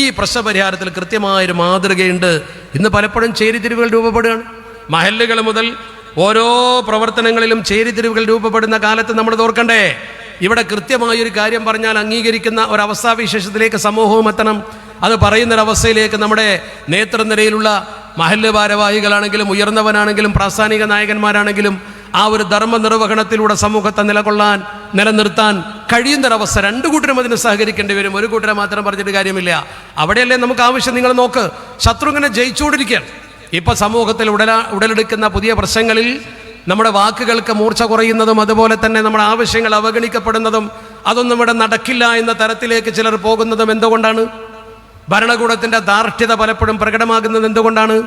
ഈ പ്രശ്നപരിഹാരത്തിൽ കൃത്യമായൊരു മാതൃകയുണ്ട് ഇന്ന് പലപ്പോഴും ചേരിതിരിവുകൾ രൂപപ്പെടുകയാണ്. മഹല്ലുകൾ മുതൽ ഓരോ പ്രവർത്തനങ്ങളിലും ചേരിതിരിവുകൾ രൂപപ്പെടുന്ന കാലത്ത് നമ്മൾ തോർക്കണ്ടേ ഇവിടെ കൃത്യമായൊരു കാര്യം പറഞ്ഞാൽ അംഗീകരിക്കുന്ന ഒരവസ്ഥാവിശേഷത്തിലേക്ക് സമൂഹവും എത്തണം. അത് പറയുന്നൊരവസ്ഥയിലേക്ക് നമ്മുടെ നേതൃനിരയിലുള്ള മഹല്ല് ഭാരവാഹികളാണെങ്കിലും ഉയർന്നവനാണെങ്കിലും പ്രാസ്ഥാനിക നായകന്മാരാണെങ്കിലും ആ ഒരു ധർമ്മ നിർവഹണത്തിലൂടെ സമൂഹത്തെ നിലകൊള്ളാൻ നിലനിർത്താൻ കഴിയുന്നൊരവസ്ഥ രണ്ടു കൂട്ടരും അതിന് സഹകരിക്കേണ്ടി വരും. ഒരു കൂട്ടരെ മാത്രം പറഞ്ഞിട്ട് കാര്യമില്ല. അവിടെയല്ലേ നമുക്ക് ആവശ്യം? നിങ്ങൾ നോക്ക്. ശത്രു ഇങ്ങനെ ജയിച്ചുകൊണ്ടിരിക്കുകയാണ്. ഇപ്പോൾ സമൂഹത്തിൽ ഉടല ഉടലെടുക്കുന്ന പുതിയ പ്രശ്നങ്ങളിൽ നമ്മുടെ വാക്കുകൾക്ക് മൂർച്ച കുറയുന്നതും അതുപോലെ തന്നെ നമ്മുടെ ആവശ്യങ്ങൾ അവഗണിക്കപ്പെടുന്നതും അതൊന്നും ഇവിടെ നടക്കില്ല എന്ന തരത്തിലേക്ക് ചിലർ പോകുന്നതും എന്തുകൊണ്ടാണ്? ഭരണകൂടത്തിന്റെ ധാർഷ്ട്യത പലപ്പോഴും പ്രകടമാകുന്നത് എന്തുകൊണ്ടാണ്?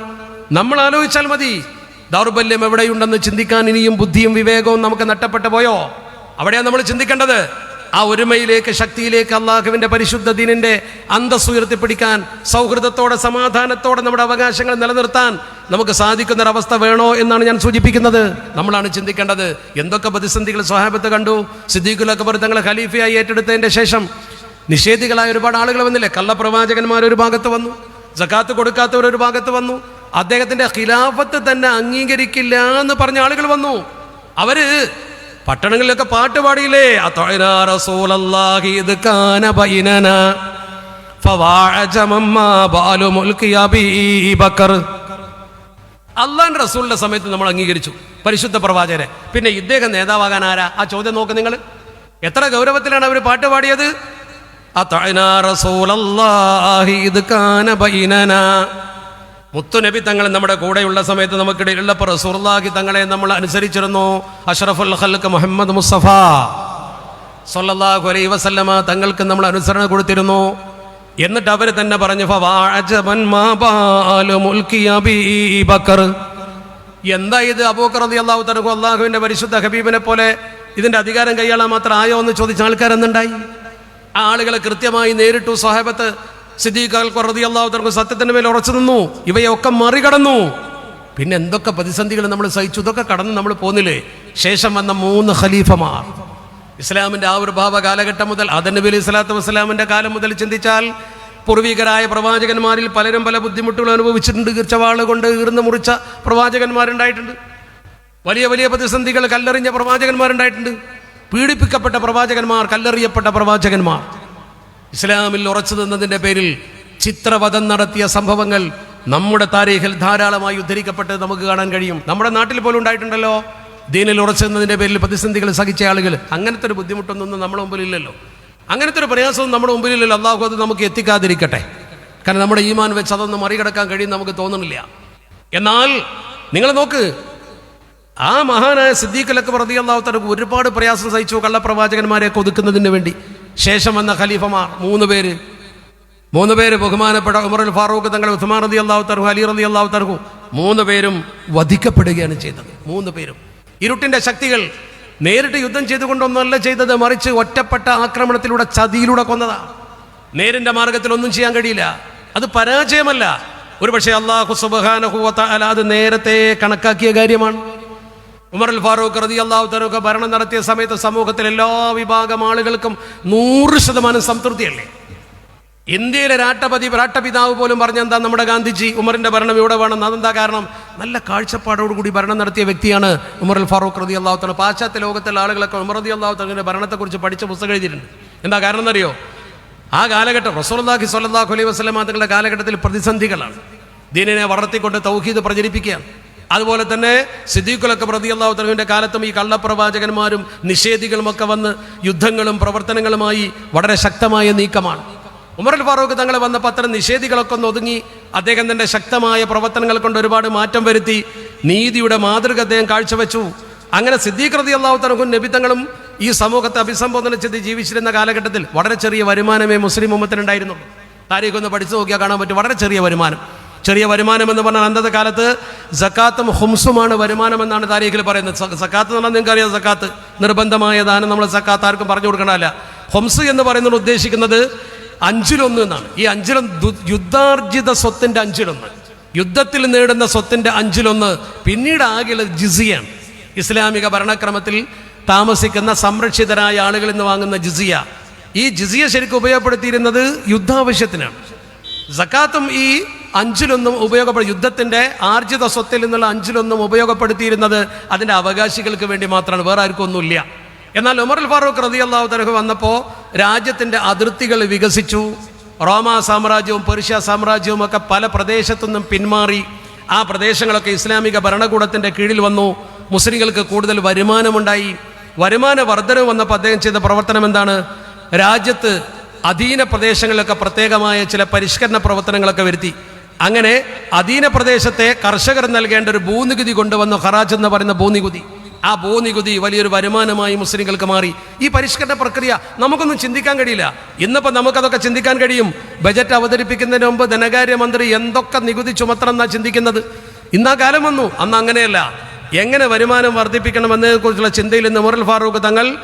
നമ്മൾ ആലോചിച്ചാൽ മതി. ദൗർബല്യം എവിടെയുണ്ടെന്ന് ചിന്തിക്കാൻ ഇനിയും ബുദ്ധിയും വിവേകവും നമുക്ക് നഷ്ടപ്പെട്ടു പോയോ? അവിടെയാണ് നമ്മൾ ചിന്തിക്കേണ്ടത്. ആ ഒരുമയിലേക്ക് ശക്തിയിലേക്ക് അള്ളാഹുവിന്റെ പരിശുദ്ധ ദീനിന്റെ അന്തസ് ഉയർത്തിപ്പിടിക്കാൻ സൗഹൃദത്തോടെ സമാധാനത്തോടെ നമ്മുടെ അവകാശങ്ങൾ നിലനിർത്താൻ നമുക്ക് സാധിക്കുന്നൊരവസ്ഥ വേണോ എന്നാണ് ഞാൻ സൂചിപ്പിക്കുന്നത്. നമ്മളാണ് ചിന്തിക്കേണ്ടത്. എന്തൊക്കെ പ്രതിസന്ധികൾ സ്വഹാബത്ത് കണ്ടു? സിദ്ദീഖുൽ അക്ബർ തങ്ങളെ ഖലീഫയായി ഏറ്റെടുത്തതിന്റെ ശേഷം നിഷേധികളായ ഒരുപാട് ആളുകൾ വന്നില്ലേ? കള്ളപ്രവാചകന്മാർ ഒരു ഭാഗത്ത് വന്നു. ജക്കാത്ത് കൊടുക്കാത്തവർ ഒരു ഭാഗത്ത് വന്നു. അദ്ദേഹത്തിന്റെ ഖിലാഫത്ത് തന്നെ അംഗീകരിക്കില്ല എന്ന് പറഞ്ഞ ആളുകൾ വന്നു. അവർ പട്ടണങ്ങളിലൊക്കെ പാട്ട് പാടിയില്ലേ? അള്ളാൻ റസൂലിന്റെ സമയത്ത് നമ്മൾ അംഗീകരിച്ചു. പരിശുദ്ധ പ്രവാചകരെ. പിന്നെ ഇദ്ദേഹം നേതാവാകാൻ ആരാ? ആ ചോദ്യം നോക്ക് നിങ്ങൾ. എത്ര ഗൗരവത്തിലാണ് അവർ പാട്ട് പാടിയത്? മുത്തുനബി തങ്ങൾ നമ്മുടെ കൂടെയുള്ള സമയത്ത് നമുക്കിടയിലുള്ളപ്പോൾ റസൂർലാഹി തങ്ങളെ നമ്മൾ അനുസരിച്ചിരുന്നു. അഷ്റഫുൽ ഹൽക്ക് മുഹമ്മദ് മുസ്തഫ സൊല്ലാഹു അലൈഹി വസല്ലമ തങ്ങൾക്ക് നമ്മൾ അനുസരണ കൊടുത്തിരുന്നു. എന്നിട്ട് അവർ തന്നെ പറഞ്ഞു എന്താ ഇത്? അബൂക്കർ അള്ളാഹു തനക്കു പരിശുദ്ധ ഹബീബിനെ പോലെ ഇതിന്റെ അധികാരം കൈയാളാൻ മാത്രം ആയോ എന്ന് ചോദിച്ച ആൾക്കാരെന്നുണ്ടായി ആ ആളുകളെ കൃത്യമായി നേരിട്ടു സ്വഹാബത്ത് സിദ്ദീഖ് അള്ളാഹു തർക്ക് സത്യത്തിന്റെ മേൽ ഉറച്ചു നിന്നു. ഇവയൊക്കെ മറികടന്നു. പിന്നെ എന്തൊക്കെ പ്രതിസന്ധികൾ നമ്മൾ സഹിച്ചു? ഇതൊക്കെ കടന്ന് നമ്മൾ പോന്നില്ലേ? ശേഷം വന്ന മൂന്ന് ഖലീഫമാർ. ഇസ്ലാമിന്റെ ആവിർഭാവ കാലഘട്ടം മുതൽ അതന്നബി അലി സ്വലാത്തു വസ്സലാമിന്റെ കാലം മുതൽ ചിന്തിച്ചാൽ പൂർവികരായ പ്രവാചകന്മാരിൽ പലരും പല ബുദ്ധിമുട്ടുകൾ അനുഭവിച്ചിട്ടുണ്ട്. ഈർച്ചവാൾ കൊണ്ട് ഈർന്ന് മുറിച്ച പ്രവാചകന്മാരുണ്ടായിട്ടുണ്ട്. വലിയ വലിയ പ്രതിസന്ധികൾ കല്ലെറിഞ്ഞ പ്രവാചകന്മാരുണ്ടായിട്ടുണ്ട്. പീഡിപ്പിക്കപ്പെട്ട പ്രവാചകന്മാർ കല്ലെറിയപ്പെട്ട പ്രവാചകന്മാർ. ഇസ്ലാമിൽ ഉറച്ചു നിന്നതിന്റെ പേരിൽ ചിത്രവധം നടത്തിയ സംഭവങ്ങൾ നമ്മുടെ താരീഖിൽ ധാരാളമായി ഉദ്ധരിക്കപ്പെട്ട് നമുക്ക് കാണാൻ കഴിയും. നമ്മുടെ നാട്ടിൽ പോലും ഉണ്ടായിട്ടുണ്ടല്ലോ. ദീനിൽ ഉറച്ചു നിന്നതിന്റെ പേരിൽ പ്രതിസന്ധികൾ സഹിച്ച ആളുകൾ. അങ്ങനത്തെ ഒരു ബുദ്ധിമുട്ടൊന്നും നമ്മുടെ മുമ്പിലില്ലല്ലോ. അങ്ങനത്തെ ഒരു പ്രയാസവും നമ്മുടെ മുമ്പിലില്ലല്ലോ. അള്ളാഹു അത് നമുക്ക് എത്തിക്കാതിരിക്കട്ടെ. കാരണം നമ്മുടെ ഈമാൻ വെച്ച് അതൊന്നും മറികടക്കാൻ കഴിയും നമുക്ക് തോന്നുന്നില്ല. എന്നാൽ നിങ്ങൾ നോക്ക് ആ മഹാനായ സിദ്ദീഖ് പ്രതി അള്ളാഹുത്തർക്ക് ഒരുപാട് പ്രയാസം സഹിച്ചു കള്ളപ്രവാചകന്മാരെ ഒതുക്കുന്നതിന് വേണ്ടി. ശേഷം വന്ന ഖലീഫമാർ മൂന്ന് പേര്. മൂന്ന് പേര് ബഹുമാനപ്പെട്ട ഉമറുൽ ഫാറൂഖ് തങ്ങൾ ഉസ്മാൻ റതി അള്ളാഹു തർഹു അലി റതി അള്ളാഹു തർഹു മൂന്ന് പേരും വധിക്കപ്പെടുകയാണ് ചെയ്തത്. മൂന്ന് പേരും. ഇരുട്ടിന്റെ ശക്തികൾ നേരിട്ട് യുദ്ധം ചെയ്തുകൊണ്ടൊന്നല്ല ചെയ്തത് മറിച്ച് ഒറ്റപ്പെട്ട ആക്രമണത്തിലൂടെ ചതിയിലൂടെ കൊന്നതാണ് നേരിന്റെ മാർഗത്തിൽ ഒന്നും ചെയ്യാൻ കഴിയില്ല. അത് പരാജയമല്ല. ഒരുപക്ഷെ അള്ളാഹു സുബാനഹുവത്ത അല അത് നേരത്തെ കണക്കാക്കിയ കാര്യമാണ്. ഉമർ അൽ ഫാറൂഖ് റതി അള്ളാഹു തലൂഖ് ഭരണം നടത്തിയ സമയത്ത് സമൂഹത്തിൽ എല്ലാ വിഭാഗം ആളുകൾക്കും നൂറ് ശതമാനം സംതൃപ്തിയല്ലേ? ഇന്ത്യയിലെ രാഷ്ട്രപതി രാഷ്ട്രപിതാവ് പോലും പറഞ്ഞ എന്താ നമ്മുടെ ഗാന്ധിജി ഉമറിന്റെ ഭരണം ഇവിടെ വേണം. അതെന്താ കാരണം? നല്ല കാഴ്ചപ്പാടോടുകൂടി ഭരണം നടത്തിയ വ്യക്തിയാണ് ഉമർ അൽ ഫാറൂഖ് റതി അള്ളാഹു പാശ്ചാത്യ ലോകത്തിലെ ആളുകളൊക്കെ ഉമർ റതി അള്ളാഹു ഭരണത്തെക്കുറിച്ച് പഠിച്ച പുസ്തകം എഴുതിയിട്ടുണ്ട്. എന്താ കാരണം എന്നറിയോ? ആ കാലഘട്ടം റസൂർലാഖി സ്വല്ലാഹു അലൈഹി വസ്ലം തങ്ങളുടെ കാലഘട്ടത്തിൽ പ്രതിസന്ധികളാണ്. ദീനിനെ വളർത്തിക്കൊണ്ട് തൗഹീദ് പ്രചരിപ്പിക്കുകയാണ്. അതുപോലെ തന്നെ സിദ്ദീഖുലൊക്കെ പ്രതി അള്ളാഹു കാലത്തും ഈ കള്ളപ്രവാചകന്മാരും നിഷേധികളുമൊക്കെ വന്ന് യുദ്ധങ്ങളും പ്രവർത്തനങ്ങളുമായി വളരെ ശക്തമായ നീക്കമാണ്. ഉമർ ഫാറൂഖ് തങ്ങളെ വന്നപ്പോൾ അത്തരം നിഷേധികളൊക്കെ ഒന്ന് ഒതുങ്ങി അദ്ദേഹം തന്റെ ശക്തമായ പ്രവർത്തനങ്ങൾ കൊണ്ട് ഒരുപാട് മാറ്റം വരുത്തി നീതിയുടെ മാതൃക അദ്ദേഹം കാഴ്ചവെച്ചു. അങ്ങനെ സിദ്ധീകൃതി അള്ളാഹു തലക്കും നബിത്തങ്ങളും ഈ സമൂഹത്തെ അഭിസംബോധന ചെയ്ത് ജീവിച്ചിരുന്ന കാലഘട്ടത്തിൽ വളരെ ചെറിയ വരുമാനമേ മുസ്ലിം ഉമ്മത്തിനുണ്ടായിരുന്നുള്ളൂ. താരീഖ് ഒന്ന് പഠിച്ചു നോക്കിയാൽ കാണാൻ പറ്റും. വളരെ ചെറിയ വരുമാനം. ചെറിയ വരുമാനം എന്ന് പറഞ്ഞാൽ അന്നത്തെ കാലത്ത് സക്കാത്തും ഹുംസുമാണ് വരുമാനം എന്നാണ് താരീഖിൽ പറയുന്നത്. സക്കാത്ത് എന്ന് പറഞ്ഞാൽ നിങ്ങൾക്ക് അറിയാം സക്കാത്ത്. നിർബന്ധമായ ദാനം നമ്മൾ സക്കാത്ത് ആർക്കും പറഞ്ഞു കൊടുക്കണമല്ല ഹുംസ് എന്ന് പറയുന്നത് ഉദ്ദേശിക്കുന്നത് അഞ്ചിലൊന്ന് എന്നാണ്. ഈ അഞ്ചിലൊന്ന് യുദ്ധാർജിത സ്വത്തിന്റെ അഞ്ചിലൊന്ന്. യുദ്ധത്തിൽ നേടുന്ന സ്വത്തിന്റെ അഞ്ചിലൊന്ന് പിന്നീട് ആകെയുള്ളത് ജിസിയാണ്. ഇസ്ലാമിക ഭരണക്രമത്തിൽ താമസിക്കുന്ന സംരക്ഷിതരായ ആളുകളിൽ നിന്ന് വാങ്ങുന്ന ജിസിയ. ഈ ജിസിയ ശരിക്കും ഉപയോഗപ്പെടുത്തിയിരുന്നത് യുദ്ധാവശ്യത്തിനാണ്. സക്കാത്തും ഈ അഞ്ചിലൊന്നും ഉപയോഗപ്പെടും യുദ്ധത്തിന്റെ ആർജിത സ്വത്തിൽ നിന്നുള്ള അഞ്ചിലൊന്നും ഉപയോഗപ്പെടുത്തിയിരുന്നത് അതിന്റെ അവകാശികൾക്ക് വേണ്ടി മാത്രമാണ്. വേറെ ആർക്കും ഒന്നുമില്ല. എന്നാൽ ഉമർ ഫാറൂഖ് റതി അള്ളാഹു തലഹു വന്നപ്പോൾ രാജ്യത്തിന്റെ അതിർത്തികൾ വികസിച്ചു. റോമ സാമ്രാജ്യവും പെർഷ്യ സാമ്രാജ്യവും ഒക്കെ പല പ്രദേശത്തുനിന്നും പിന്മാറി. ആ പ്രദേശങ്ങളൊക്കെ ഇസ്ലാമിക ഭരണകൂടത്തിന്റെ കീഴിൽ വന്നു. മുസ്ലിങ്ങൾക്ക് കൂടുതൽ വരുമാനമുണ്ടായി. വരുമാന വർധനവ് വന്നപ്പോൾ അദ്ദേഹം ചെയ്ത പ്രവർത്തനം എന്താണ്? രാജ്യത്ത് അധീന പ്രദേശങ്ങളിലൊക്കെ പ്രത്യേകമായ ചില പരിഷ്കരണ പ്രവർത്തനങ്ങളൊക്കെ വരുത്തി. അങ്ങനെ അധീന പ്രദേശത്തെ കർഷകർ നൽകേണ്ട ഒരു ഭൂനികുതി കൊണ്ടുവന്നു ഹറാജ് എന്ന് പറയുന്ന ഭൂനികുതി. ആ ഭൂനികുതി വലിയൊരു വരുമാനമായി മുസ്ലിങ്ങൾക്ക് മാറി. ഈ പരിഷ്കരണ പ്രക്രിയ നമുക്കൊന്നും ചിന്തിക്കാൻ കഴിയില്ല. ഇന്നിപ്പോൾ നമുക്കതൊക്കെ ചിന്തിക്കാൻ കഴിയും. ബജറ്റ് അവതരിപ്പിക്കുന്നതിന് മുമ്പ് ധനകാര്യമന്ത്രി എന്തൊക്കെ നികുതി ചുമത്തണം എന്നാ ചിന്തിക്കുന്നത്? ഇന്നാ കാലം വന്നു. അന്ന് അങ്ങനെയല്ല. എങ്ങനെ വരുമാനം വർദ്ധിപ്പിക്കണമെന്നതിനെക്കുറിച്ചുള്ള ചിന്തയിൽ നിന്ന് മുറൽ ഫാറൂഖ് തങ്ങൾ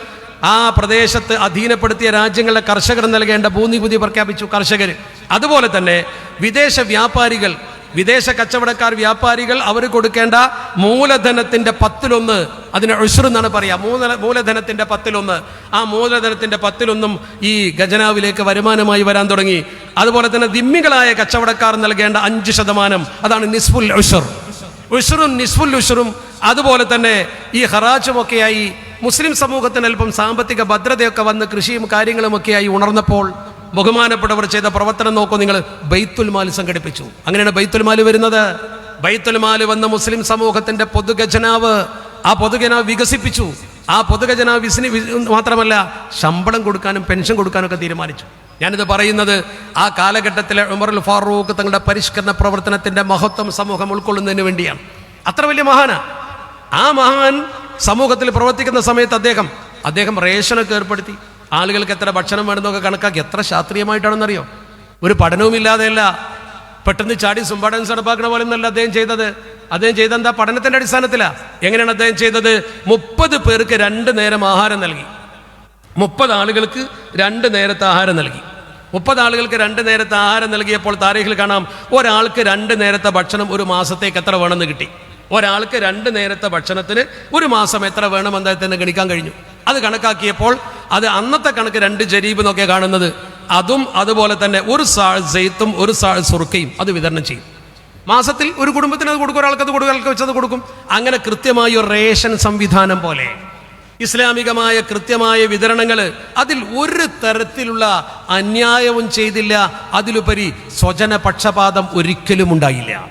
ആ പ്രദേശത്ത് അധീനപ്പെടുത്തിയ രാജ്യങ്ങളിലെ കർഷകർ നൽകേണ്ട ഭൂനികുതി പ്രഖ്യാപിച്ചു കർഷകർ അതുപോലെ തന്നെ വിദേശ വ്യാപാരികൾ വിദേശ കച്ചവടക്കാർ വ്യാപാരികൾ അവർ കൊടുക്കേണ്ട മൂലധനത്തിന്റെ പത്തിലൊന്ന് അതിന് ഉഷർ എന്നാണ് പറയുക മൂല മൂലധനത്തിന്റെ പത്തിലൊന്ന്. ആ മൂലധനത്തിന്റെ പത്തിലൊന്നും ഈ ഖജനാവിലേക്ക് വരുമാനമായി വരാൻ തുടങ്ങി. അതുപോലെ തന്നെ ദിമ്മികളായ കച്ചവടക്കാർ നൽകേണ്ട അഞ്ച് ശതമാനം അതാണ് നിസ്ഫുൽ ഉഷർ ഉഷറും നിസ്ഫുൽ ഉഷറും അതുപോലെ തന്നെ ഈ ഹറാജുമൊക്കെയായി മുസ്ലിം സമൂഹത്തിന് അല്പം സാമ്പത്തിക ഭദ്രതയൊക്കെ വന്ന് കൃഷിയും കാര്യങ്ങളുമൊക്കെയായി ഉണർന്നപ്പോൾ ബഹുമാനപ്പെട്ടവർ ചെയ്ത പ്രവർത്തനം നോക്കൂ നിങ്ങൾ ബൈത്തുൽ മാൽ സംഘടിപ്പിച്ചു. അങ്ങനെയാണ് ബൈത്തുൽ മാൽ വരുന്നത്. ബൈത്തുൽ മാൽ വന്ന മുസ്ലിം സമൂഹത്തിന്റെ പൊതുഖജനാവ് ആ പൊതുഖജനാവ് വികസിപ്പിച്ചു. ആ പൊതുഖജനാവ് വിസിനി മാത്രമല്ല ശമ്പളം കൊടുക്കാനും പെൻഷൻ കൊടുക്കാനും ഒക്കെ തീരുമാനിച്ചു. ഞാനിത് പറയുന്നത് ആ കാലഘട്ടത്തിലെ ഉമറുൽ ഫാറൂഖ് തങ്ങളുടെ പരിഷ്കരണ പ്രവർത്തനത്തിന്റെ മഹത്വം സമൂഹം ഉൾക്കൊള്ളുന്നതിന് വേണ്ടിയാണ്. അത്ര വലിയ മഹാന. ആ മഹാൻ സമൂഹത്തിൽ പ്രവർത്തിക്കുന്ന സമയത്ത് അദ്ദേഹം അദ്ദേഹം റേഷനൊക്കെ ഏർപ്പെടുത്തി. ആളുകൾക്ക് എത്ര ഭക്ഷണം വേണമെന്നൊക്കെ കണക്കാക്കി എത്ര ശാസ്ത്രീയമായിട്ടാണെന്നറിയോ? ഒരു പഠനവുമില്ലാതെയല്ല പെട്ടെന്ന് ചാടി സുംബാഡൻസ് നടപ്പാക്കണ പോലെ നല്ല അദ്ദേഹം ചെയ്തത്. അദ്ദേഹം ചെയ്ത എന്താ? പഠനത്തിന്റെ അടിസ്ഥാനത്തിലാ. എങ്ങനെയാണ് അദ്ദേഹം ചെയ്തത്? മുപ്പത് പേർക്ക് രണ്ട് നേരം ആഹാരം നൽകി. മുപ്പത് ആളുകൾക്ക് രണ്ട് നേരത്തെ ആഹാരം നൽകി. മുപ്പത് ആളുകൾക്ക് രണ്ട് നേരത്തെ ആഹാരം നൽകിയപ്പോൾ താരീഖിൽ കാണാം. ഒരാൾക്ക് രണ്ട് നേരത്തെ ഭക്ഷണം ഒരു മാസത്തേക്ക് എത്ര വേണമെന്ന് കിട്ടി. ഒരാൾക്ക് രണ്ട് നേരത്തെ ഭക്ഷണത്തിന് ഒരു മാസം എത്ര വേണമെന്ന് അദ്ദേഹത്തിന് ഗണിക്കാൻ കഴിഞ്ഞു. അത് കണക്കാക്കിയപ്പോൾ അത് അന്നത്തെ കണക്ക് രണ്ട് ജരീബ് എന്നൊക്കെ കാണുന്നത്. അതും അതുപോലെ തന്നെ ഒരു സാൾ സെയ്ത്തും ഒരു സാൾ സുറുക്കയും അത് വിതരണം ചെയ്യും. മാസത്തിൽ ഒരു കുടുംബത്തിന് അത് കൊടുക്കും ഒരാൾക്ക് അത് കൊടുക്കും ഒരാൾക്ക് വെച്ചത് കൊടുക്കും. അങ്ങനെ കൃത്യമായ ഒരു റേഷൻ സംവിധാനം പോലെ. ഇസ്ലാമികമായ കൃത്യമായ വിതരണങ്ങൾ അതിൽ ഒരു തരത്തിലുള്ള അന്യായവും ചെയ്തില്ല. അതിലുപരി സ്വജന പക്ഷപാതം ഒരിക്കലും ഉണ്ടായില്ല.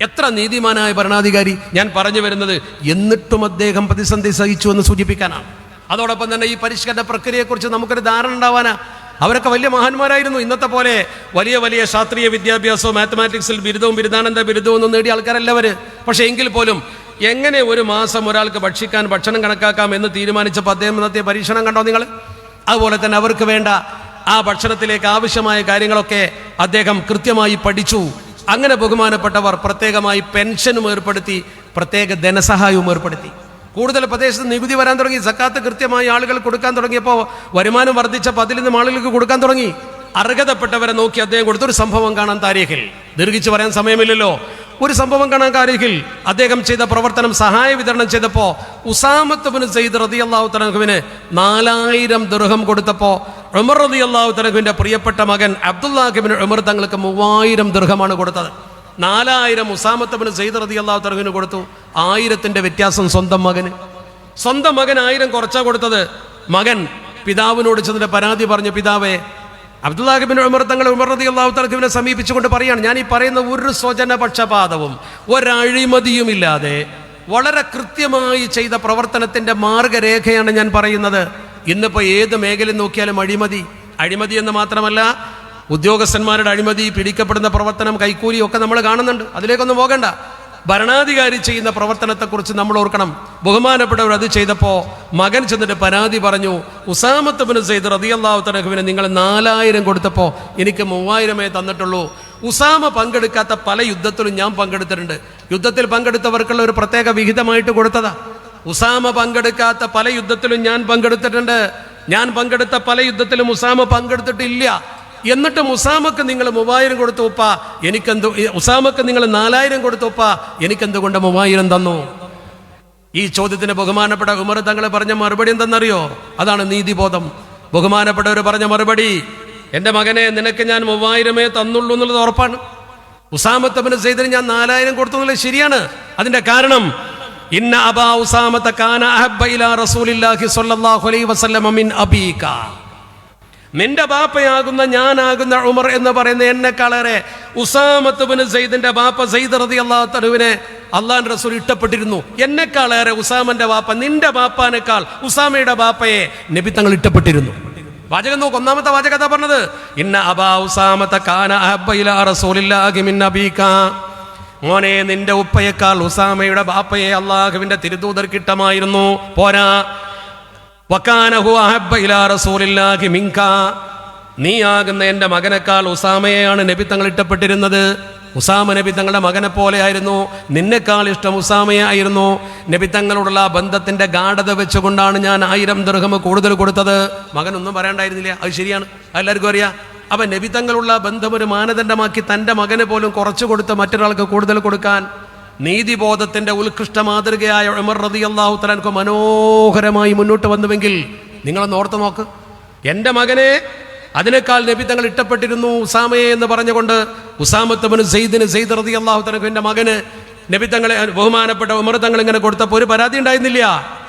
എത്ര നീതിമാനായ ഭരണാധികാരി ഞാൻ പറഞ്ഞു വരുന്നത് എന്നിട്ടും അദ്ദേഹം പ്രതിസന്ധി സഹിച്ചു എന്ന് സൂചിപ്പിക്കാനാണ്. അതോടൊപ്പം തന്നെ ഈ പരിഷ്കരണ പ്രക്രിയയെക്കുറിച്ച് നമുക്കൊരു ധാരണ ഉണ്ടാവാനാ. അവരൊക്കെ വലിയ മഹാന്മാരായിരുന്നു. ഇന്നത്തെ പോലെ വലിയ വലിയ ശാസ്ത്രീയ വിദ്യാഭ്യാസവും മാത്തമാറ്റിക്സിൽ ബിരുദവും ബിരുദാനന്ദ ബിരുദവും ഒന്നും നേടിയ ആൾക്കാരല്ല അവർ പക്ഷേ എങ്കിൽ പോലും എങ്ങനെ ഒരു മാസം ഒരാൾക്ക് ഭക്ഷിക്കാൻ ഭക്ഷണം കണക്കാക്കാം എന്ന് തീരുമാനിച്ചപ്പോൾ അദ്ദേഹം നടത്തിയ പരീക്ഷണം കണ്ടോ നിങ്ങൾ അതുപോലെ തന്നെ അവർക്ക് വേണ്ട ആ ഭക്ഷണത്തിലേക്ക് ആവശ്യമായ കാര്യങ്ങളൊക്കെ അദ്ദേഹം കൃത്യമായി പഠിച്ചു. അങ്ങനെ ബഹുമാനപ്പെട്ടവർ പ്രത്യേകമായി പെൻഷനും ഏർപ്പെടുത്തി പ്രത്യേക ധനസഹായവും ഏർപ്പെടുത്തി. കൂടുതൽ പ്രദേശത്ത് നികുതി വരാൻ തുടങ്ങി. സക്കാത്ത് കൃത്യമായി ആളുകൾ കൊടുക്കാൻ തുടങ്ങിയപ്പോൾ വരുമാനം വർദ്ധിച്ച അതിൽ നിന്നും ആളുകൾക്ക് കൊടുക്കാൻ തുടങ്ങി. അർഹതപ്പെട്ടവരെ നോക്കി അദ്ദേഹം കൊടുത്തൊരു സംഭവം കാണാൻ താരീഖിൽ. ദീർഘിച്ച് പറയാൻ സമയമില്ലല്ലോ. ഒരു സംഭവം കാണാൻ കാര്യത്തിൽ അദ്ദേഹം ചെയ്ത പ്രവർത്തനം സഹായ വിതരണം ചെയ്തപ്പോൾ ഉസാമത്തുബിന് സെയ്ദ് റതി അള്ളാഹു തലഹുവിന് നാലായിരം ദൃഹം കൊടുത്തപ്പോൾ ഉമർ റതി അള്ളാഹു തലഹുവിന്റെ പ്രിയപ്പെട്ട മകൻ അബ്ദുല്ലാഹിബിന് ഉമർ തങ്ങൾക്ക് മൂവായിരം ദൃഹമാണ് കൊടുത്തത്. നാലായിരം ഉസാമത്തബിന് സെയ്ദ് റതി അള്ളാഹു തലഹുവിന് കൊടുത്തു. ആയിരത്തിന്റെ വ്യത്യാസം സ്വന്തം മകന്. സ്വന്തം മകൻ ആയിരം കുറച്ചാ കൊടുത്തത് മകൻ. പിതാവിനോട് ചെന്നിട്ട് പരാതി പറഞ്ഞു പിതാവേ അബ്ദുല്ലാഹിബിൻ ഉമർ തങ്ങൾ ഉമർ റതി അള്ളാഹു തലഖുവിനെ സമീപിച്ചുകൊണ്ട് പറയാണ്. ഞാൻ ഈ പറയുന്ന ഒരു സ്വജന പക്ഷപാതവും ഒരഴിമതിയും ഇല്ലാതെ വളരെ കൃത്യമായി ചെയ്ത പ്രവർത്തനത്തിന്റെ മാർഗരേഖയാണ് ഞാൻ പറയുന്നത്. ഇന്നിപ്പോൾ ഏത് മേഖല നോക്കിയാലും അഴിമതി. അഴിമതി എന്ന് മാത്രമല്ല ഉദ്യോഗസ്ഥന്മാരുടെ അഴിമതി പിടിക്കപ്പെടുന്ന പ്രവർത്തനം കൈക്കൂലി ഒക്കെ നമ്മൾ കാണുന്നുണ്ട്. അതിലേക്കൊന്നും പോകണ്ട. ഭരണാധികാരി ചെയ്യുന്ന പ്രവർത്തനത്തെക്കുറിച്ച് നമ്മൾ ഓർക്കണം. ബഹുമാനപ്പെട്ടവർ അത് ചെയ്തപ്പോൾ മകൻ ചെന്നിട്ട് പരാതി പറഞ്ഞു ഉസാമത്ത് ഉസാമത്തബിന് സെയ്ദ് റതിയല്ലാഹു തനഹുവിന് നിങ്ങൾ നാലായിരം കൊടുത്തപ്പോൾ എനിക്ക് മൂവായിരമേ തന്നിട്ടുള്ളൂ. ഉസാമ പങ്കെടുക്കാത്ത പല യുദ്ധത്തിലും ഞാൻ പങ്കെടുത്തിട്ടുണ്ട്. യുദ്ധത്തിൽ പങ്കെടുത്തവർക്കുള്ള ഒരു പ്രത്യേക വിഹിതമായിട്ട് കൊടുത്തതാ. ഉസാമ പങ്കെടുക്കാത്ത പല യുദ്ധത്തിലും ഞാൻ പങ്കെടുത്തിട്ടുണ്ട്. ഞാൻ പങ്കെടുത്ത പല യുദ്ധത്തിലും ഉസാമ പങ്കെടുത്തിട്ടില്ല. എന്നിട്ട് ഉസാമക്ക് നിങ്ങൾ മൂവായിരം കൊടുത്തു ഉപ്പ എനിക്കെന്ത് ഉസാമക്ക് നിങ്ങൾ നാലായിരം കൊടുത്തു ഉപ്പ എനിക്കെന്തുകൊണ്ട് മൂവായിരം തന്നു? ഈ ചോദ്യത്തിന് ബഹുമാനപ്പെട്ട ഉമർ തങ്ങൾ പറഞ്ഞ മറുപടി എന്തെന്നറിയോ? അതാണ് നീതിബോധം. ബഹുമാനപ്പെട്ടവർ പറഞ്ഞ മറുപടി എന്റെ മകനെ നിനക്ക് ഞാൻ മൂവായിരമേ തന്നുള്ളൂ എന്നുള്ളത് ഉറപ്പാണ്. ഉസാമത്തബിന് സെയ്ദിന് ഞാൻ നാലായിരം കൊടുത്തു എന്നുള്ളത് ശരിയാണ്. അതിന്റെ കാരണം ഇന്ന അബാ ഉസാമത്ത കാന അഹബ്ബ ഇലാ റസൂലില്ലാഹി സ്വല്ലല്ലാഹു അലൈഹി വസല്ലമ മിൻ അബീക. നിന്റെ ബാപ്പയാകുന്ന ഞാനാകുന്ന ഉമർ എന്ന് പറയുന്ന എന്നെ കളറെ ഉസാമത്തുബിന് സെയ്ദിന്റെ ബാപ്പ സെയ്ദ് റതി അള്ളാഹു തലുവിനെ അള്ളാൻ റസൂൽ ഇഷ്ടപ്പെട്ടിരുന്നു എന്നെക്കാളേറെ ഉസാമന്റെ ബാപ്പ നിന്റെ ബാപ്പാനേക്കാൾ ഉസാമയുടെ ബാപ്പയെ നബി തങ്ങൾ ഇഷ്ടപ്പെട്ടിരുന്നു വാചകം നോക്ക് ഒന്നാമത്തെ വാചകത പറഞ്ഞത്? ഇന്ന അബാ ഉസാമത്ത കാന അഹബ്ബ ഇലാ റസൂലില്ലാഹി മിൻ അബീക മോനെ നിന്റെ ഉപ്പയേക്കാൾ ഉസാമയുടെ ബാപ്പയെ അള്ളാഹുവിന്റെ തിരുതൂതർക്കിട്ടമായിരുന്നു പോരാ. വക്കാനഹു അഹബ്ബ ഇലാ റസൂലില്ലാഹി മിങ്ക. നീയാകുന്ന എന്റെ മകനേക്കാൾ ഉസാമയെയാണ് നബി തങ്ങൾ ഇഷ്ടപ്പെട്ടിരുന്നത്. ഉസാമ നബി തങ്ങളുടെ മകനെ പോലെയായിരുന്നു നിന്നെക്കാൾ ഇഷ്ടം ഉസാമയായിരുന്നു നബി തങ്ങളോടുള്ള ആ ബന്ധത്തിന്റെ ഗാഠത വെച്ചുകൊണ്ടാണ് ഞാൻ ആയിരം ദൃഹം കൂടുതൽ കൊടുത്തത്. മകനൊന്നും പറയണ്ടായിരുന്നില്ല. അത് ശരിയാണ്. എല്ലാവർക്കും അറിയാം. അപ്പം നബി തങ്ങളുള്ള ബന്ധം ഒരു മാനദണ്ഡമാക്കി തന്റെ മകനെ പോലും കുറച്ചു കൊടുത്ത് മറ്റൊരാൾക്ക് കൂടുതൽ കൊടുക്കാൻ നീതിബോധത്തിന്റെ ഉത്കൃഷ്ട മാതൃകയായ ഉമർ റതി അള്ളാഹു തലാൻക്ക് മനോഹരമായി മുന്നോട്ട് വന്നുവെങ്കിൽ നിങ്ങളൊന്ന് ഓർത്ത് നോക്ക്. എന്റെ മകനെ അതിനേക്കാൾ നബി തങ്ങൾ ഇഷ്ടപ്പെട്ടിരുന്നു ഉസാമയെ എന്ന് പറഞ്ഞുകൊണ്ട് ഉസാമത്തവന് സെയ്ദിന് സെയ്ദ് റതി അള്ളാഹു തലക്ക് എന്റെ മകന് നബി തങ്ങളെ ബഹുമാനപ്പെട്ട ഉമർ തങ്ങൾ ഇങ്ങനെ കൊടുത്തപ്പോൾ ഒരു പരാതി ഉണ്ടായിരുന്നില്ല.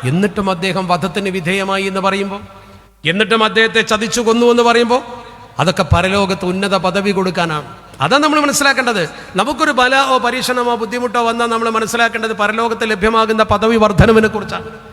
എന്നിട്ടും അദ്ദേഹം വധത്തിന് വിധേയമായി എന്ന് പറയുമ്പോൾ എന്നിട്ടും അദ്ദേഹത്തെ ചതിച്ചു കൊന്നു എന്ന് പറയുമ്പോൾ അതൊക്കെ പരലോകത്ത് ഉന്നത പദവി കൊടുക്കാനാണ്. അതാണ് നമ്മൾ മനസ്സിലാക്കേണ്ടത്. നമുക്കൊരു ബലമോ പരീക്ഷണമോ ബുദ്ധിമുട്ടോ വന്നാൽ നമ്മൾ മനസ്സിലാക്കേണ്ടത് പരലോകത്ത് ലഭ്യമാകുന്ന പദവി വർധനവിനെ കുറിച്ചാണ്.